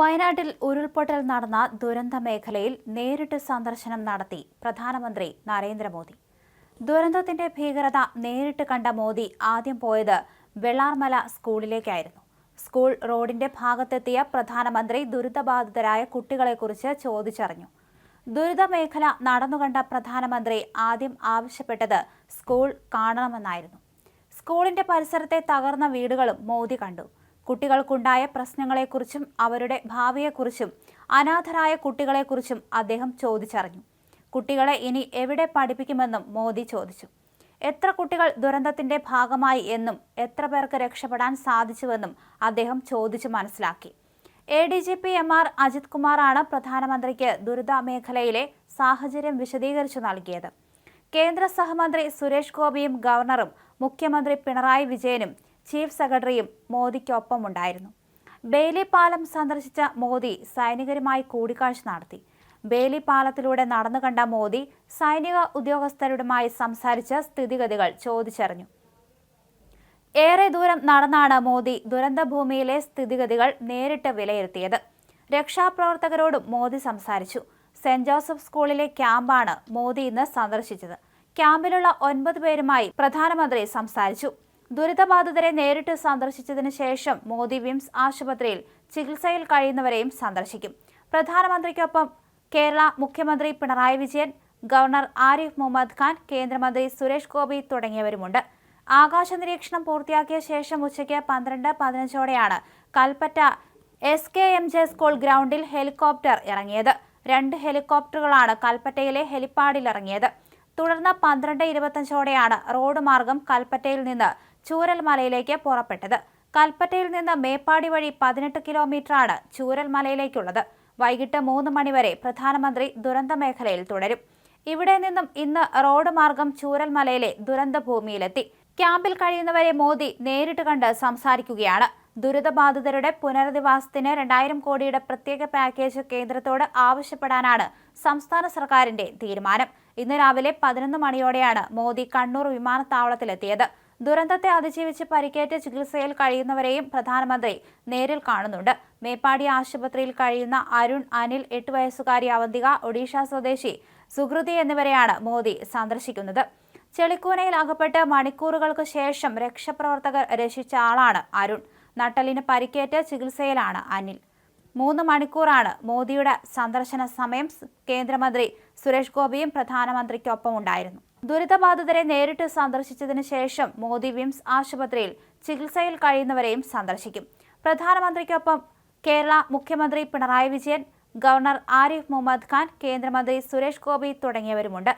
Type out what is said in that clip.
വയനാട്ടിൽ ഉരുൾപൊട്ടൽ നടന്ന ദുരന്ത മേഖലയിൽ നേരിട്ട് സന്ദർശനം നടത്തി പ്രധാനമന്ത്രി നരേന്ദ്രമോദി. ദുരന്തത്തിന്റെ ഭീകരത നേരിട്ട് കണ്ട മോദി ആദ്യം പോയത് വെള്ളാർമല സ്കൂളിലേക്കായിരുന്നു. സ്കൂൾ റോഡിന്റെ ഭാഗത്തെത്തിയ പ്രധാനമന്ത്രി ദുരിതബാധിതരായ കുട്ടികളെക്കുറിച്ച് ചോദിച്ചറിഞ്ഞു. ദുരിതമേഖല നടന്നുകണ്ട പ്രധാനമന്ത്രി ആദ്യം ആവശ്യപ്പെട്ടത് സ്കൂൾ കാണണമെന്നായിരുന്നു. സ്കൂളിന്റെ പരിസരത്തെ തകർന്ന വീടുകളും മോദി കണ്ടു. കുട്ടികൾക്കുണ്ടായ പ്രശ്നങ്ങളെക്കുറിച്ചും അവരുടെ ഭാവിയെക്കുറിച്ചും അനാഥരായ കുട്ടികളെക്കുറിച്ചും അദ്ദേഹം ചോദിച്ചറിഞ്ഞു. കുട്ടികളെ ഇനി എവിടെ പഠിപ്പിക്കുമെന്നും മോദി ചോദിച്ചു. എത്ര കുട്ടികൾ ദുരന്തത്തിന്റെ ഭാഗമായി എന്നും എത്ര പേർക്ക് രക്ഷപ്പെടാൻ സാധിച്ചുവെന്നും അദ്ദേഹം ചോദിച്ചു മനസ്സിലാക്കി. A D G P M R Ajith കുമാറാണ് പ്രധാനമന്ത്രിക്ക് ദുരിത മേഖലയിലെ സാഹചര്യം വിശദീകരിച്ചു നൽകിയത്. കേന്ദ്ര സഹമന്ത്രി സുരേഷ് ഗോപിയും ഗവർണറും മുഖ്യമന്ത്രി പിണറായി വിജയനും ചീഫ് സെക്രട്ടറിയും മോദിക്കൊപ്പമുണ്ടായിരുന്നു. ബേലി പാലം സന്ദർശിച്ച മോദി സൈനികരുമായി കൂടിക്കാഴ്ച നടത്തി. ബേലി പാലത്തിലൂടെ നടന്നു കണ്ട മോദി സൈനിക ഉദ്യോഗസ്ഥരുമായി സംസാരിച്ച് സ്ഥിതിഗതികൾ ചോദിച്ചറിഞ്ഞു. ഏറെ ദൂരം നടന്നാണ് മോദി ദുരന്തഭൂമിയിലെ സ്ഥിതിഗതികൾ നേരിട്ട് വിലയിരുത്തിയത്. രക്ഷാപ്രവർത്തകരോടും മോദി സംസാരിച്ചു. സെന്റ് ജോസഫ് സ്കൂളിലെ ക്യാമ്പാണ് മോദി ഇന്ന് സന്ദർശിച്ചത്. ക്യാമ്പിലുള്ള ഒൻപത് പേരുമായി പ്രധാനമന്ത്രി സംസാരിച്ചു. ദുരിതബാധിതരെ നേരിട്ട് സന്ദർശിച്ചതിന് ശേഷം മോദി വിംസ് ആശുപത്രിയിൽ ചികിത്സയിൽ കഴിയുന്നവരെയും സന്ദർശിക്കും. പ്രധാനമന്ത്രിക്കൊപ്പം കേരള മുഖ്യമന്ത്രി പിണറായി വിജയൻ ഗവർണർ ആരിഫ് മുഹമ്മദ് ഖാൻ കേന്ദ്രമന്ത്രി സുരേഷ് ഗോപി തുടങ്ങിയവരുമുണ്ട്. ആകാശ നിരീക്ഷണം പൂർത്തിയാക്കിയ ശേഷം ഉച്ചയ്ക്ക് പന്ത്രണ്ട് പതിനഞ്ചോടെയാണ് Kalpetta S K M J school ഗ്രൗണ്ടിൽ ഹെലികോപ്റ്റർ ഇറങ്ങിയത്. രണ്ട് ഹെലികോപ്റ്ററുകളാണ് കൽപ്പറ്റയിലെ ഹെലിപ്പാഡിൽ ഇറങ്ങിയത്. തുടർന്ന് പന്ത്രണ്ട് ഇരുപത്തഞ്ചോടെയാണ് റോഡ് മാർഗം കൽപ്പറ്റയിൽ നിന്ന് ചൂരൽമലയിലേക്ക് പുറപ്പെട്ടത്. കൽപ്പറ്റയിൽ നിന്ന് മേപ്പാടി വഴി പതിനെട്ട് കിലോമീറ്ററാണ് ചൂരൽമലയിലേക്കുള്ളത്. വൈകിട്ട് മൂന്ന് മണിവരെ പ്രധാനമന്ത്രി ദുരന്ത മേഖലയിൽ തുടരും. ഇവിടെ നിന്നും ഇന്ന് റോഡ് മാർഗം ചൂരൽമലയിലെ ദുരന്ത ഭൂമിയിലെത്തി ക്യാമ്പിൽ കഴിയുന്നവരെ മോദി നേരിട്ട് കണ്ട് സംസാരിക്കുകയാണ്. ദുരിതബാധിതരുടെ പുനരധിവാസത്തിന് രണ്ടായിരം കോടിയുടെ പ്രത്യേക പാക്കേജ് കേന്ദ്രത്തോട് ആവശ്യപ്പെടാനാണ് സംസ്ഥാന സർക്കാരിന്റെ തീരുമാനം. ഇന്ന് രാവിലെ പതിനൊന്ന് മണിയോടെയാണ് മോദി കണ്ണൂർ വിമാനത്താവളത്തിലെത്തിയത്. ദുരന്തത്തെ അതിജീവിച്ച് പരിക്കേറ്റ് ചികിത്സയിൽ കഴിയുന്നവരെയും പ്രധാനമന്ത്രി നേരിൽ കാണുന്നുണ്ട്. മേപ്പാടി ആശുപത്രിയിൽ കഴിയുന്ന അരുൺ അനിൽ എട്ട് വയസ്സുകാരി അവന്തിക ഒഡീഷ സ്വദേശി സുഹൃതി എന്നിവരെയാണ് മോദി സന്ദർശിക്കുന്നത്. ചെളിക്കൂനയിൽ അകപ്പെട്ട് മണിക്കൂറുകൾക്ക് ശേഷം രക്ഷാപ്രവർത്തകർ രക്ഷിച്ച ആളാണ് അരുൺ. നട്ടലിന് പരിക്കേറ്റ് ചികിത്സയിലാണ് അനിൽ. മൂന്ന് മണിക്കൂറാണ് മോദിയുടെ സന്ദർശന സമയം. കേന്ദ്രമന്ത്രി സുരേഷ് ഗോപിയും പ്രധാനമന്ത്രിക്കൊപ്പം ഉണ്ടായിരുന്നു ദുരിതബാധിതരെ നേരിട്ട് സന്ദർശിച്ചതിന് ശേഷം മോദി വിംസ് ആശുപത്രിയിൽ ചികിത്സയിൽ കഴിയുന്നവരെയും സന്ദർശിക്കും. പ്രധാനമന്ത്രിക്കൊപ്പം കേരള മുഖ്യമന്ത്രി പിണറായി വിജയൻ ഗവർണർ ആരിഫ് മുഹമ്മദ് ഖാൻ കേന്ദ്രമന്ത്രി സുരേഷ് ഗോപി തുടങ്ങിയവരുമുണ്ട്.